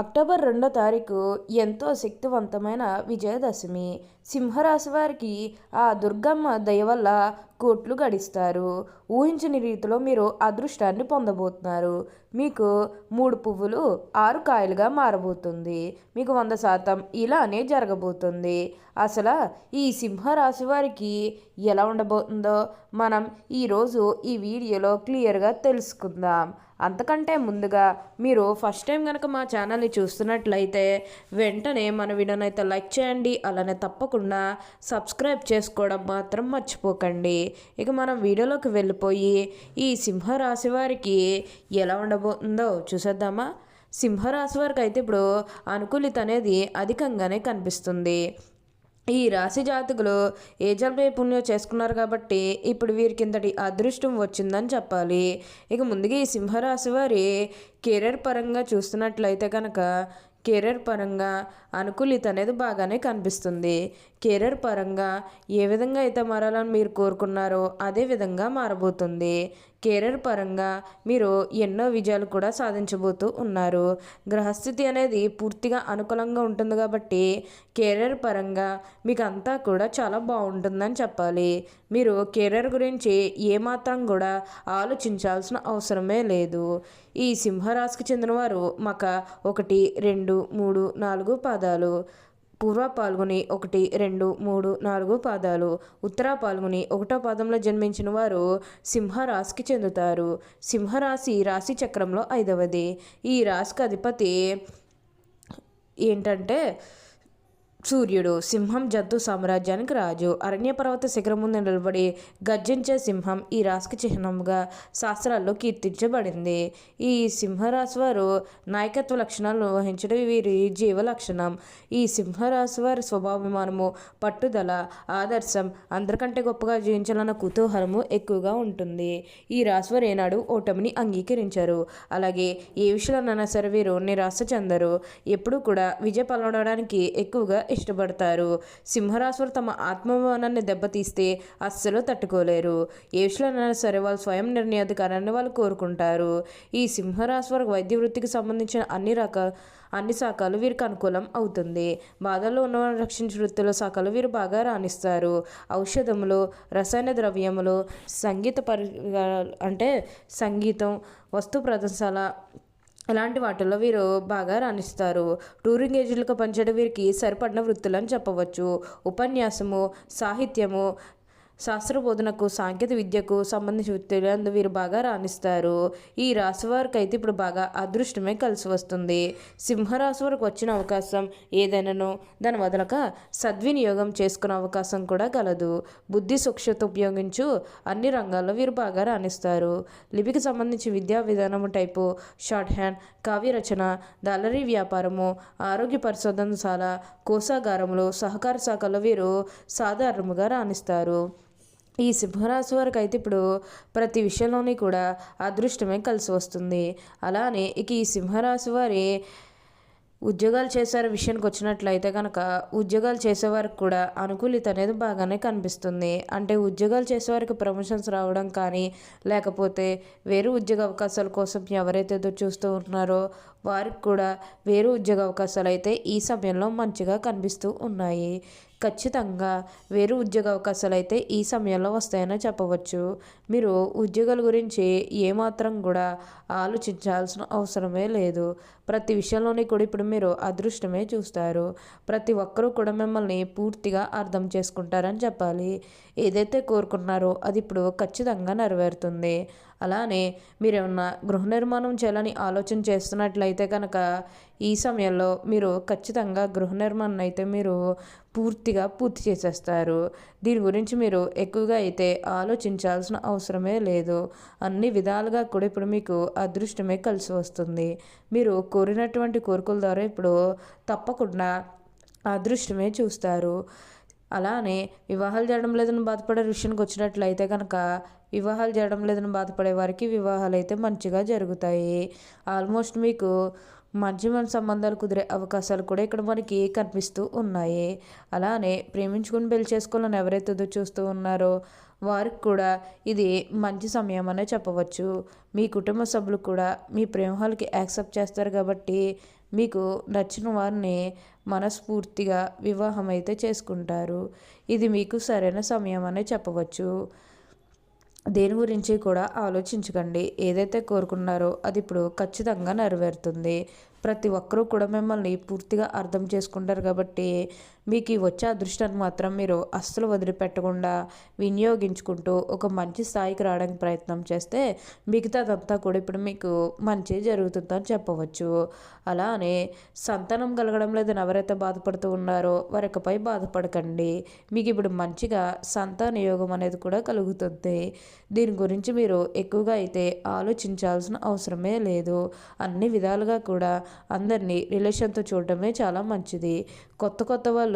October రెండో తారీఖు ఎంతో శక్తివంతమైన విజయదశమి. సింహరాశి వారికి ఆ దుర్గమ్మ దయ వల్ల కోట్లు గడిస్తారు. ఊహించని రీతిలో మీరు అదృష్టాన్ని పొందబోతున్నారు. మీకు మూడు పువ్వులు ఆరు కాయలుగా మారబోతుంది. మీకు వంద శాతం ఇలానే జరగబోతుంది. అసలు ఈ సింహరాశి వారికి ఎలా ఉండబోతుందో మనం ఈరోజు ఈ వీడియోలో క్లియర్గా తెలుసుకుందాం. అంతకంటే ముందుగా మీరు ఫస్ట్ టైం కనుక మా ఛానల్ని చూస్తున్నట్లయితే వెంటనే మన వీడియోనైతే లైక్ చేయండి అలానే తప్పకుండా సబ్స్క్రైబ్ చేసుకోవడం మాత్రం మర్చిపోకండి. ఇక మనం వీడియోలోకి వెళ్ళిపోయి ఈ సింహరాశి వారికి ఎలా ఉండబోతుందో చూసేద్దామా? సింహరాశి వారికి అయితే ఇప్పుడు అనుకూలిత అనేది అధికంగానే కనిపిస్తుంది. ఈ రాశి జాతకులు ఏ జన్మే పుణ్యం చేసుకున్నారు కాబట్టి ఇప్పుడు వీరికి ఇంతటి అదృష్టం వచ్చిందని చెప్పాలి. ఇక ముందుగా ఈ సింహరాశి వారి కెరీర్ పరంగా చూస్తున్నట్లయితే కనుక కెరీర్ పరంగా అనుకూలిత అనేది బాగానే కనిపిస్తుంది. కెరీర్ పరంగా ఏ విధంగా అయితే మారాలని మీరు కోరుకున్నారో అదే విధంగా మారబోతుంది. కెరీర్ పరంగా మీరు ఎన్నో విజయాలు కూడా సాధించబోతూ ఉన్నారు. గ్రహస్థితి అనేది పూర్తిగా అనుకూలంగా ఉంటుంది కాబట్టి కెరీర్ పరంగా మీకు అంతా కూడా చాలా బాగుంటుందని చెప్పాలి. మీరు కెరీర్ గురించి ఏమాత్రం కూడా ఆలోచించాల్సిన అవసరమే లేదు. ఈ సింహరాశికి చెందినవారు మక ఒకటి రెండు మూడు నాలుగు పాదాలు. పూర్వ పాల్గొని ఒకటి రెండు మూడు నాలుగు పాదాలు. ఉత్తర పాల్గొని ఒకటో పాదంలో జన్మించిన వారు సింహరాశికి చెందుతారు. సింహరాశి రాశి చక్రంలో ఐదవది. ఈ రాశికి అధిపతి ఏంటంటే సూర్యుడు సింహం జంతు సామ్రాజ్యానికి రాజు. అరణ్య పర్వత శిఖరం ముందు నిలబడి గర్జించే సింహం ఈ రాశికి చిహ్నంగా శాస్త్రాల్లో కీర్తించబడింది. ఈ సింహరాశి వారు నాయకత్వ లక్షణాలను వహించడం వీరి జీవ లక్షణం. ఈ సింహరాశి వారి స్వభావిమానము పట్టుదల ఆదర్శం అందరికంటే గొప్పగా జీవించాలన్న కుతూహలము ఎక్కువగా ఉంటుంది. ఈ రాశి వారు ఏనాడు ఓటమిని అంగీకరించారు. అలాగే ఏ విషయంలోనైనా సరే వీరు నిరాశ చెందరు. ఎప్పుడూ కూడా విజయ పాల్గొనడానికి ఎక్కువగా ఇష్టపడతారు. సింహరాశులు తమ ఆత్మభవనాన్ని దెబ్బతీస్తే అస్సలు తట్టుకోలేరు. ఏ విషయంలోనైనా సరే వాళ్ళు స్వయం నిర్ణయాధికారాన్ని వాళ్ళు కోరుకుంటారు. ఈ సింహరాశి వారికి వైద్య వృత్తికి సంబంధించిన అన్ని రకాల అన్ని శాఖలు వీరికి అనుకూలం అవుతుంది. బాధల్లో ఉన్నవారిని రక్షించే వృత్తుల శాఖలు వీరు బాగా రాణిస్తారు. ఔషధములు రసాయన ద్రవ్యములు సంగీత పరి అంటే సంగీతం వస్తు ప్రదర్శన ఇలాంటి వాటిల్లో వీరు బాగా రాణిస్తారు? టూరింగ్ ఏజెంట్లుగా పనిచేయడం వీరికి సరిపడిన వృత్తులని చెప్పవచ్చు. ఉపన్యాసము సాహిత్యము శాస్త్ర బోధనకు సాంకేతిక విద్యకు సంబంధించి వృత్తులందు వీరు బాగా రాణిస్తారు. ఈ రాశి వారికి అయితే ఇప్పుడు బాగా అదృష్టమే కలిసి వస్తుంది సింహరాశి వారికి వచ్చిన అవకాశం ఏదైనానో దాని వదలక సద్వినియోగం చేసుకునే అవకాశం కూడా కలదు. బుద్ధి సూక్ష్మత ఉపయోగించు అన్ని రంగాల్లో వీరు బాగా రాణిస్తారు. లిపికి సంబంధించి విద్యా విధానము టైపు షార్ట్ హ్యాండ్ కావ్య రచన దళరీ వ్యాపారము ఆరోగ్య పరిశోధనశాల కోసాగారంలో సహకార శాఖలో వీరు సాధారణముగా రాణిస్తారు. ఈ సింహరాశి వారికి అయితే ఇప్పుడు ప్రతి విషయంలోని కూడా అదృష్టమే కలిసి వస్తుంది. అలానే ఇక ఈ సింహరాశి వారి ఉద్యోగాలు చేసే విషయానికి వచ్చినట్లయితే కనుక ఉద్యోగాలు చేసేవారికి కూడా అనుకూలిత అనేది బాగానే కనిపిస్తుంది. అంటే ఉద్యోగాలు చేసేవారికి ప్రమోషన్స్ రావడం కానీ లేకపోతే వేరే ఉద్యోగ అవకాశాల కోసం ఎవరైతే ఎదురు చూస్తూ ఉన్నారో వారికి కూడా వేరే ఉద్యోగ అవకాశాలు అయితే ఈ సమయంలో మంచిగా కనిపిస్తూ ఉన్నాయి. ఖచ్చితంగా వేరే ఉద్యోగ అవకాశాలు అయితే ఈ సమయంలో వస్తాయని చెప్పవచ్చు. మీరు ఉద్యోగాల గురించి ఏమాత్రం కూడా ఆలోచించాల్సిన అవసరమే లేదు. ప్రతి విషయంలోని కూడా ఇప్పుడు మీరు అదృష్టమే చూస్తారు. ప్రతి ఒక్కరూ కూడా మిమ్మల్ని పూర్తిగా అర్థం చేసుకుంటారని చెప్పాలి. ఏదైతే కోరుకున్నారో అది ఇప్పుడు ఖచ్చితంగా నెరవేరుతుంది. అలానే మీరు ఏమన్నా గృహ నిర్మాణం చేయాలని ఆలోచన చేస్తున్నట్లయితే కనుక ఈ సమయంలో మీరు ఖచ్చితంగా గృహ నిర్మాణం అయితే మీరు పూర్తిగా పూర్తి చేసేస్తారు. దీని గురించి మీరు ఎక్కువగా అయితే ఆలోచించాల్సిన అవసరమే లేదు. అన్ని విధాలుగా కూడా ఇప్పుడు మీకు అదృష్టమే కలిసి వస్తుంది. మీరు కోరినటువంటి కోరికల ద్వారా ఇప్పుడు తప్పకుండా అదృష్టమే చూస్తారు. అలానే వివాహాలు చేయడం లేదని బాధపడే విషయానికి వచ్చినట్లయితే కనుక వివాహాలు చేయడం లేదని బాధపడే వారికి వివాహాలు అయితే మంచిగా జరుగుతాయి. ఆల్మోస్ట్ మీకు మంచి మంచి సంబంధాలు కుదిరే అవకాశాలు కూడా ఇక్కడ మనకి కనిపిస్తూ ఉన్నాయి. అలానే ప్రేమించుకుని పెళ్ళి చేసుకోవాలని ఎవరైతే ఎదురు చూస్తూ ఉన్నారో వారికి కూడా ఇది మంచి సమయం అనే చెప్పవచ్చు. మీ కుటుంబ సభ్యులు కూడా మీ ప్రేమహాలకి యాక్సెప్ట్ చేస్తారు కాబట్టి మీకు నచ్చిన వారిని మనస్ఫూర్తిగా వివాహం అయితే చేసుకుంటారు. ఇది మీకు సరైన సమయం అనే చెప్పవచ్చు. దేని గురించి కూడా ఆలోచించకండి. ఏదైతే కోరుకున్నారో అది ఇప్పుడు ఖచ్చితంగా నెరవేరుతుంది. ప్రతి ఒక్కరూ కూడా మిమ్మల్ని పూర్తిగా అర్థం చేసుకుంటారు కాబట్టి మీకు ఈ వచ్చే అదృష్టాన్ని మాత్రం మీరు అస్సలు వదిలిపెట్టకుండా వినియోగించుకుంటూ ఒక మంచి స్థాయికి రావడానికి ప్రయత్నం చేస్తే మిగతాదంతా కూడా ఇప్పుడు మీకు మంచి జరుగుతుందని చెప్పవచ్చు. అలానే సంతానం కలగడం లేదని ఎవరైతే బాధపడుతూ ఉన్నారో వారికపై బాధపడకండి. మీకు ఇప్పుడు మంచిగా సంతాన యోగం అనేది కూడా కలుగుతుంది. దీని గురించి మీరు ఎక్కువగా అయితే ఆలోచించాల్సిన అవసరమే లేదు. అన్ని విధాలుగా కూడా అందరినీ రిలేషన్తో చూడటమే చాలా మంచిది. కొత్త కొత్త వాళ్ళు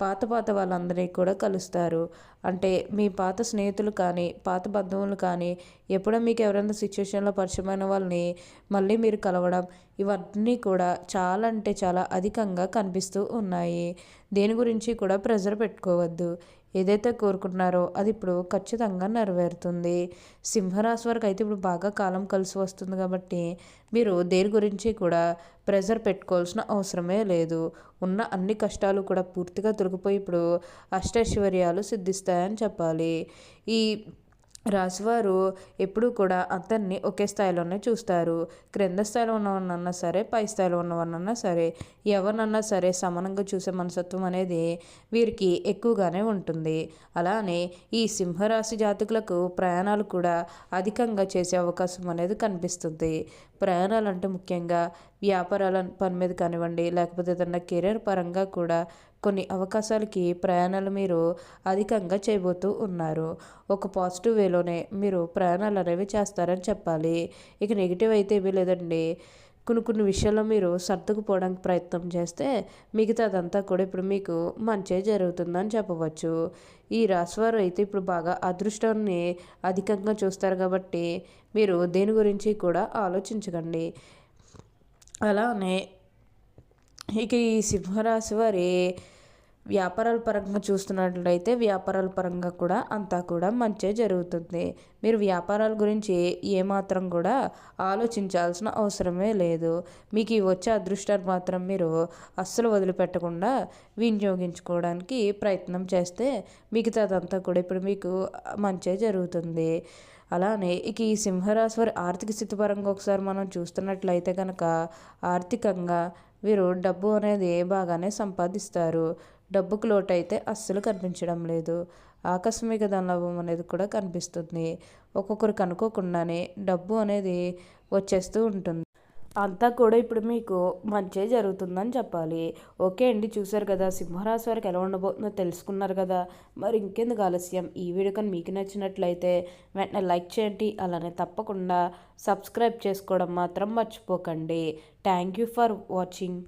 పాత పాత వాళ్ళందరినీ కూడా కలుస్తారు. అంటే మీ పాత స్నేహితులు కానీ పాత బంధువులు కానీ ఎప్పుడో మీకు ఎవరైనా సిచ్యువేషన్లో పరిచయమైన వాళ్ళని మళ్ళీ మీరు కలవడం ఇవన్నీ కూడా చాలా అంటే చాలా అధికంగా కనిపిస్తూ ఉన్నాయి. దేని గురించి కూడా ప్రెజర్ పెట్టుకోవద్దు. ఏదైతే కోరుకుంటున్నారో అది ఇప్పుడు ఖచ్చితంగా నెరవేరుతుంది. సింహరాశి వరకు అయితే ఇప్పుడు బాగా కాలం కలిసి వస్తుంది కాబట్టి మీరు దేని గురించి కూడా ప్రెజర్ పెట్టుకోవాల్సిన అవసరమే లేదు. ఉన్న అన్ని కష్టాలు కూడా పూర్తిగా తొలగిపోయి ఇప్పుడు అష్టైశ్వర్యాలు సిద్ధిస్తాయని చెప్పాలి. ఈ రాశివారు ఎప్పుడూ కూడా అతన్ని ఒకే స్థాయిలోనే చూస్తారు. క్రింద స్థాయిలో ఉన్నవన్నన్నా సరే పై స్థాయిలో ఉన్నవన్నన్నా సరే ఎవరినన్నా సరే సమానంగా చూసే మనసత్వం అనేది వీరికి ఎక్కువగానే ఉంటుంది. అలానే ఈ సింహరాశి జాతకులకు ప్రయాణాలు కూడా అధికంగా చేసే అవకాశం అనేది కనిపిస్తుంది. ప్రయాణాలు అంటే ముఖ్యంగా వ్యాపారాల పని మీద కానివ్వండి లేకపోతే ఏదన్నా కెరీర్ పరంగా కూడా కొన్ని అవకాశాలకి ప్రయాణాలు మీరు అధికంగా చేయబోతూ ఉన్నారు. ఒక పాజిటివ్ వేలోనే మీరు ప్రయాణాలు అనేవి చేస్తారని చెప్పాలి. ఇక నెగిటివ్ అయితే ఏమీ లేదండి. కొన్ని కొన్ని విషయాల్లో మీరు సర్దుకుపోవడానికి ప్రయత్నం చేస్తే మిగతాదంతా కూడా ఇప్పుడు మీకు మంచి జరుగుతుందని చెప్పవచ్చు. ఈ రాశివారు అయితే ఇప్పుడు బాగా అదృష్టాన్ని అధికంగా చూస్తారు కాబట్టి మీరు దేని గురించి కూడా ఆలోచించకండి. అలానే ఇక ఈ సింహరాశి వారి వ్యాపారాల పరంగా చూస్తున్నట్లయితే వ్యాపారాల పరంగా కూడా అంతా కూడా మంచి జరుగుతుంది. మీరు వ్యాపారాల గురించి ఏమాత్రం కూడా ఆలోచించాల్సిన అవసరమే లేదు. మీకు ఈ వచ్చే అదృష్టాన్ని మాత్రం మీరు అస్సలు వదిలిపెట్టకుండా వినియోగించుకోవడానికి ప్రయత్నం చేస్తే మిగతాదంతా కూడా ఇప్పుడు మీకు మంచి జరుగుతుంది. అలానే ఇక ఈ సింహరాశి వారి ఆర్థిక స్థితి పరంగా ఒకసారి మనం చూస్తున్నట్లయితే కనుక ఆర్థికంగా వీరు డబ్బు అనేది బాగానే సంపాదిస్తారు. డబ్బుకు లోటు అయితే అస్సలు కనిపించడం లేదు. ఆకస్మిక ధనలాభం అనేది కూడా కనిపిస్తుంది. ఒక్కొక్కరికి అనుకోకుండానే డబ్బు అనేది వచ్చేస్తూ ఉంటుంది. అంతా కూడా ఇప్పుడు మీకు మంచే జరుగుతుందని చెప్పాలి. ఓకే అండి చూసారు కదా సింహరాశి వారికి ఎలా ఉండబోతుందో తెలుసుకున్నారు కదా. మరి ఇంకెందుకు ఆలస్యం? ఈ వీడియో కానీ మీకు నచ్చినట్లయితే వెంటనే లైక్ చేయండి అలానే తప్పకుండా సబ్స్క్రైబ్ చేసుకోవడం మాత్రం మర్చిపోకండి. Thank you for watching.